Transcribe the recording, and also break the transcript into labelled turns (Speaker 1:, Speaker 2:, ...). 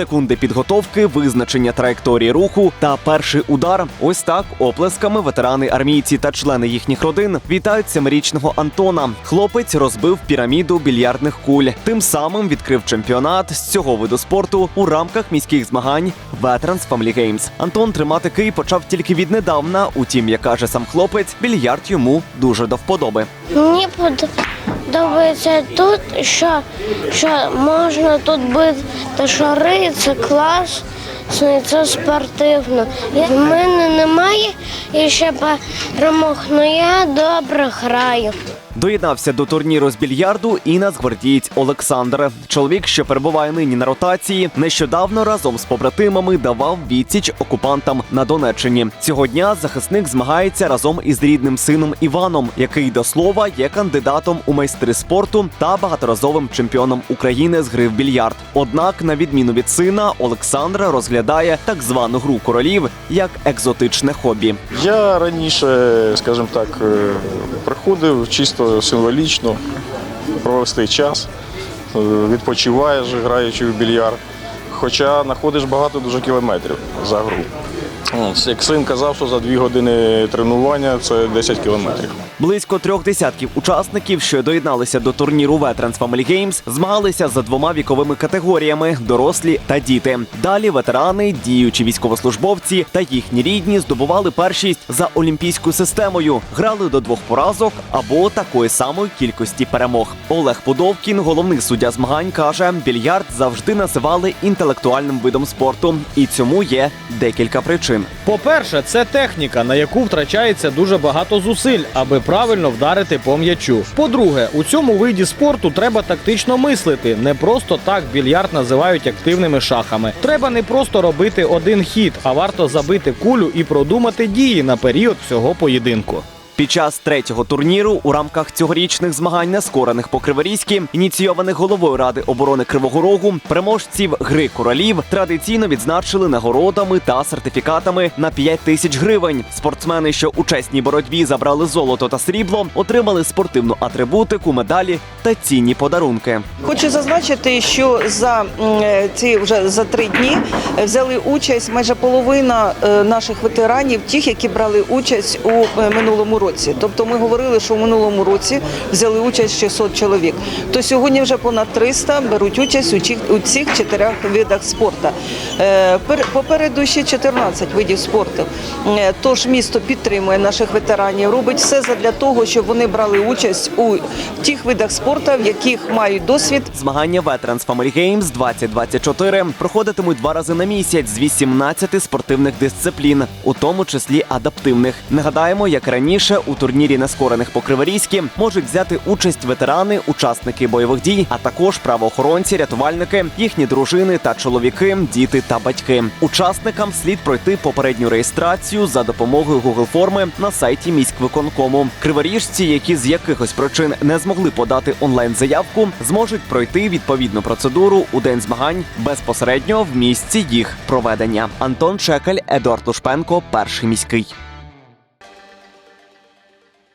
Speaker 1: Секунди підготовки, визначення траєкторії руху та перший удар. Ось так оплесками ветерани армійці та члени їхніх родин вітають семирічного Антона. Хлопець розбив піраміду більярдних куль. Тим самим відкрив чемпіонат з цього виду спорту у рамках міських змагань Veterans Family Games. Антон тримати кий почав тільки віднедавна. Утім, як каже сам хлопець, більярд йому дуже до вподоби.
Speaker 2: Мені подобається тут, що, що можна тут бити шари, це класно, це спортивно. В мене немає і ще перемог, але я добре граю.
Speaker 1: Доєднався до турніру з більярду і нацгвардієць Олександр. Чоловік, що перебуває нині на ротації, нещодавно разом з побратимами давав відсіч окупантам на Донеччині. Цього дня захисник змагається разом із рідним сином Іваном, який до слова є кандидатом у майстри спорту та багаторазовим чемпіоном України з гри в більярд. Однак, на відміну від сина, Олександр розглядає так звану гру королів як екзотичне хобі.
Speaker 3: Я раніше, скажімо так, е, приходив чисто символічно провести час, е, відпочиваєш, граючи в більярд. Хоча знаходиш багато дуже кілометрів за гру. Як син казав, що за дві години тренування це 10 кілометрів.
Speaker 1: Близько трьох десятків учасників, що доєдналися до турніру Veterans Family Games, змагалися за двома віковими категоріями дорослі та діти. Далі ветерани, діючі військовослужбовці та їхні рідні здобували першість за олімпійською системою, грали до двох поразок або такої самої кількості перемог. Олег Пудовкін, головний суддя змагань, каже: більярд завжди називали інтелектуальним видом спорту, і цьому є декілька причин.
Speaker 4: По-перше, це техніка, на яку втрачається дуже багато зусиль, аби правильно вдарити по м'ячу. По-друге, у цьому виді спорту треба тактично мислити. Не просто так більярд називають активними шахами. Треба не просто робити один хід, а варто забити кулю і продумати дії на період всього поєдинку.
Speaker 1: Під час третього турніру у рамках цьогорічних змагань нескорених по Криворізькі, ініційованих головою ради оборони Кривого Рогу, переможців гри королів традиційно відзначили нагородами та сертифікатами на 5 тисяч гривень. Спортсмени, що у чесній боротьбі забрали золото та срібло, отримали спортивну атрибутику, медалі та цінні подарунки.
Speaker 5: Хочу зазначити, що за ці вже за три дні взяли участь майже половина е, наших ветеранів, тих, які брали участь у е, минулому році. Тобто ми говорили, що в минулому році взяли участь 600 чоловік. То сьогодні вже понад 300 беруть участь у цих чотирьох видах спорту. Е, Попереду ще 14 видів спорту. Е, Тож місто підтримує наших ветеранів, робить все для того, щоб вони брали участь у тих видах спорту, в яких мають досвід
Speaker 1: Змагання Veterans Family Games 2024 проходитимуть два рази на місяць з 18 спортивних дисциплін, у тому числі адаптивних. Нагадаємо, як раніше у турнірі нескорених по Криворізькі можуть взяти участь ветерани, учасники бойових дій, а також правоохоронці, рятувальники, їхні дружини та чоловіки, діти та батьки. Учасникам слід пройти попередню реєстрацію за допомогою Google форми на сайті міськвиконкому. Криворіжці, які з якихось причин не змогли подати онлайн заявку, зможуть пройти відповідну процедуру у день змагань безпосередньо в місці їх проведення. Антон Чекаль, Едуард Лушпенко, перший міський.